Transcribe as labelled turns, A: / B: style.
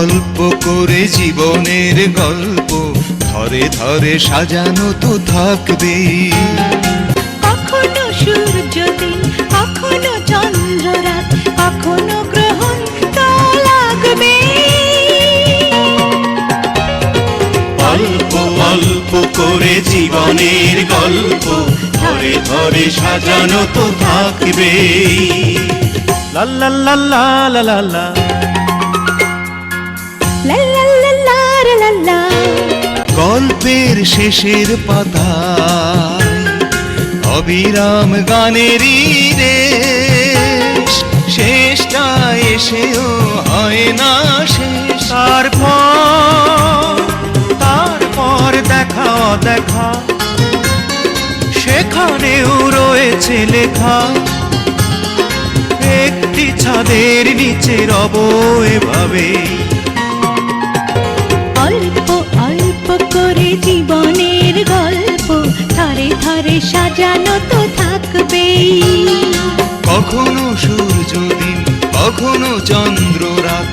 A: অল্প করে জীবনের গল্প ধরে ধরে সাজানো তো থাকবে।
B: কখনো সূর্যদিন কখনো চন্দ্ররাত কখনো গ্রহণ লাগবে।
C: অল্প অল্প করে জীবনের গল্প ধরে ধরে সাজানো তো থাকবেই লা লা লা লা লা লা।
B: রা।
A: গল্পের শেষের পাতায় অবিরাম গানেরই রেশ শেষটা এসেও হয় না শেষ।
C: তারপর তারপর দেখা দেখা। সেখানেও রয়েছে লেখা। একটি ছাদের নিচে রব
B: সাজানো তো থাকবেই।
A: কখনো সূর্য দিন কখনো চন্দ্র রাত